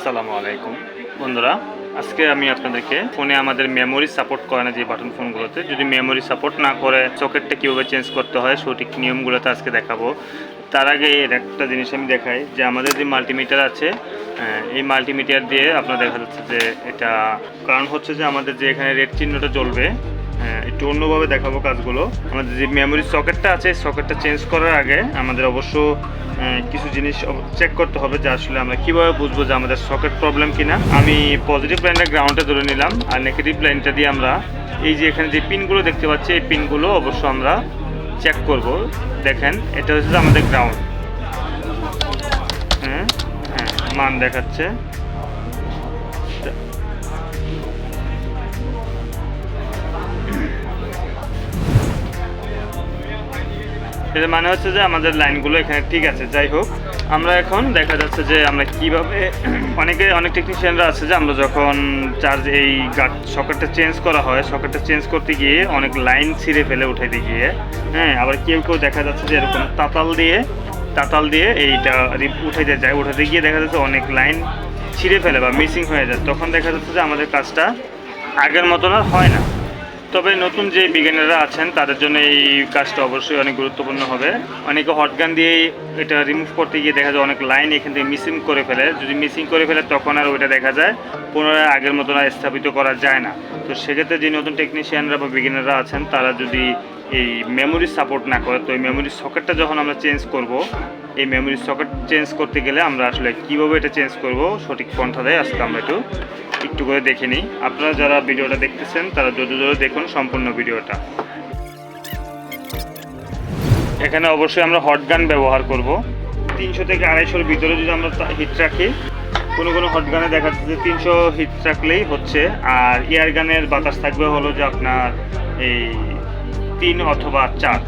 আসসালামু আলাইকুম। বন্ধুরা, আজকে আমি আপনাদেরকে ফোনে আমাদের মেমোরি সাপোর্ট করে না যে বাটন ফোনগুলোতে যদি মেমোরি সাপোর্ট না করে সকেটটা কীভাবে চেঞ্জ করতে হয়, সঠিক নিয়মগুলোতে আজকে দেখাবো। তার আগে এর একটা জিনিস আমি দেখাই, যে আমাদের যে মাল্টিমিটার আছে এই মাল্টিমিটার দিয়ে আপনার দেখা যাচ্ছে যে এটা, কারণ হচ্ছে যে আমাদের যে এখানে রেড চিহ্নটা জ্বলবে হ্যাঁ, একটু অন্যভাবে দেখাবো কাজগুলো। আমাদের যে মেমোরি সকেটটা আছে সকেটটা চেঞ্জ করার আগে আমাদের অবশ্য কিছু জিনিস চেক করতে হবে যে আসলে আমরা কীভাবে বুঝব যে আমাদের সকেট প্রবলেম কিনা। আমি পজিটিভ লাইনটা গ্রাউন্ডে ধরে নিলাম আর নেগেটিভ লাইনটা দিয়ে আমরা এই যে এখানে যে পিনগুলো দেখতে পাচ্ছি এই পিনগুলো অবশ্য আমরা চেক করব। দেখেন এটা হচ্ছে আমাদের গ্রাউন্ড হ্যাঁ হ্যাঁ মান দেখাচ্ছে। এর মানে হচ্ছে যে আমাদের লাইনগুলো এখানে ঠিক আছে, যাই হোক। আমরা এখন দেখা যাচ্ছে যে আমরা কীভাবে, অনেকে, অনেক টেকনিশিয়ানরা আছে যে আমরা যখন চার্জ এই গাট সকেটটা চেঞ্জ করা হয় সকেটটা চেঞ্জ করতে গিয়ে অনেক লাইন ছিঁড়ে ফেলে উঠাইতে গিয়ে হ্যাঁ আবার কেউ কেউ দেখা যাচ্ছে যে এরকম তাতাল দিয়ে তাতাল দিয়ে এইটা উঠাইতে যায় উঠাতে গিয়ে দেখা যাচ্ছে অনেক লাইন ছিঁড়ে ফেলে বা মিসিং হয়ে যায়। তখন দেখা যাচ্ছে যে আমাদের কাজটা আগের মতন আর হয় না। তবে নতুন যে বিজ্ঞানীরা আছেন, তাদের জন্য এই কাজটা অবশ্যই অনেক গুরুত্বপূর্ণ হবে। অনেকে হটগান দিয়ে এটা রিমুভ করতে গিয়ে দেখা যায় অনেক লাইন এখান থেকে মিসিং করে ফেলে। যদি মিসিং করে ফেলে, তখন আর ওইটা দেখা যায় পুনরায় আগের মতন আর স্থাপিত করা যায় না। তো সেক্ষেত্রে যে নতুন টেকনিশিয়ানরা বা বিজ্ঞানীরা আছেন, তারা যদি এই মেমোরি সাপোর্ট না করে, তো এই মেমোরি সকেটটা যখন আমরা চেঞ্জ করব এই মেমোরি সকেট চেঞ্জ করতে গেলে আমরা আসলে কীভাবে এটা চেঞ্জ করব? সঠিক পন্থা দেয় আজকে আমরা একটু একটু করে দেখে নিই। আপনারা যারা ভিডিওটা দেখতেছেন, তারা জোরে জোরে দেখুন সম্পূর্ণ ভিডিওটা। এখানে অবশ্যই আমরা হট গান ব্যবহার করব। তিনশো থেকে আড়াইশোর ভিতরে যদি আমরা হিট রাখি, কোনো কোনো হট গানে দেখা যাচ্ছে তিনশো হিট রাখলেই হচ্ছে। আর এয়ার গানের বাতাস থাকবে হলো যে আপনার এই তিন অথবা চার।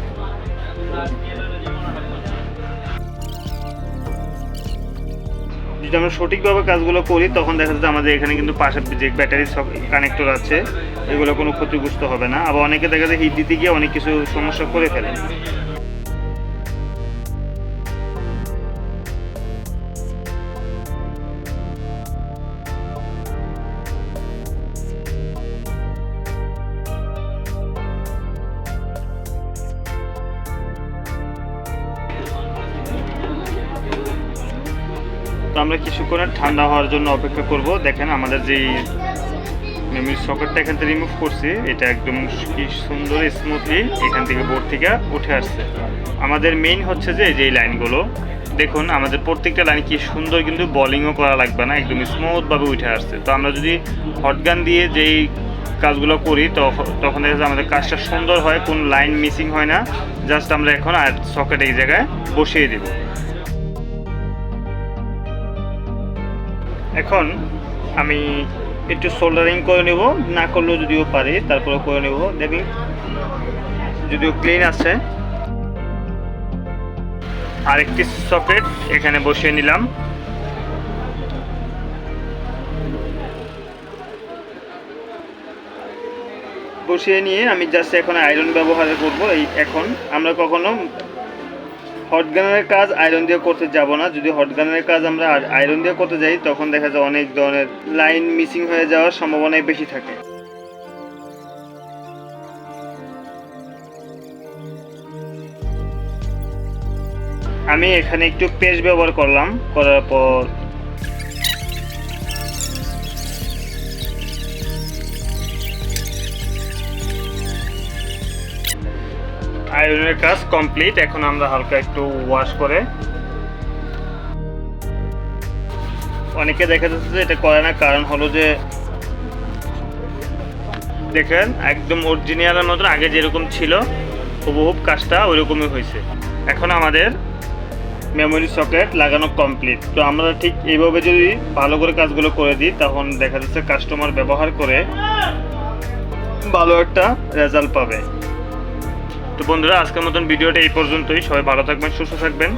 যদি আমরা সঠিকভাবে কাজগুলো করি, তখন দেখা যাচ্ছে আমাদের এখানে কিন্তু পাশে যে ব্যাটারি সব কানেক্টর আছে, এগুলো কোনো ক্ষতিগ্রস্ত হবে না। আবার অনেকে দেখা যায় হিট দিতে গিয়ে অনেক কিছু সমস্যা করে ফেলে। তো আমরা কিছুক্ষণের ঠান্ডা হওয়ার জন্য অপেক্ষা করব। দেখেন আমাদের যেই মেমোরি সকেটটা এখান থেকে রিমুভ করছি, এটা একদম কি সুন্দর স্মুথলি এখান থেকে বোর্ড থেকে উঠে আসছে। আমাদের মেইন হচ্ছে যে এই যে লাইনগুলো দেখুন, আমাদের প্রত্যেকটা লাইন কি সুন্দর কিন্তু বলিংও করা লাগবে না একদম স্মুথভাবে উঠে আসছে। তো আমরা যদি হটগান দিয়ে যেই কাজগুলো করি তখন দেখা যাচ্ছে আমাদের কাজটা সুন্দর হয়, কোন লাইন মিসিং হয় না। জাস্ট আমরা এখন আর সকেট এই জায়গায় বসিয়ে দেবো। এখন আমি একটু সোল্ডারিং করে নেব, না করলেও যদিও পারি তারপরে করে নেব। দেখি, যদিও ক্লিন আছে। আরেকটি সকেট এখানে বসিয়ে নিলাম। বসিয়ে নিয়ে আমি জাস্ট এখন আয়রন ব্যবহার করব। এই এখন আমরা কখনো হট কাজ আয়রন দিয়ে করতে যাব না। যদি হট কাজ আমরা আয়রন দিয়ে করতে যাই, তখন দেখা যায় অনেক ধরনের লাইন মিসিং হয়ে যাওয়ার সম্ভাবনাই বেশি থাকে। আমি এখানে একটু পেস্ট ব্যবহার করলাম, করার পর আয়রনের কাজ কমপ্লিট। এখন আমরা হালকা একটু ওয়াশ করে অনেকে দেখা যাচ্ছে যে এটা করে না, কারণ হলো যে দেখেন, একদম অরিজিনালের মতন আগে যেরকম ছিল হুবহুব কাজটা ওইরকমই হয়েছে। এখন আমাদের মেমোরি সকেট লাগানো কমপ্লিট তো আমরা ঠিক এইভাবে যদি ভালো করে কাজগুলো করে দিই, তখন দেখা যাচ্ছে কাস্টমার ব্যবহার করে ভালো একটা রেজাল্ট পাবে। তো বন্ধুরা আজকের মতন ভিডিওটা এই পর্যন্তই। সবাই ভালো থাকবেন সুস্থ থাকবেন।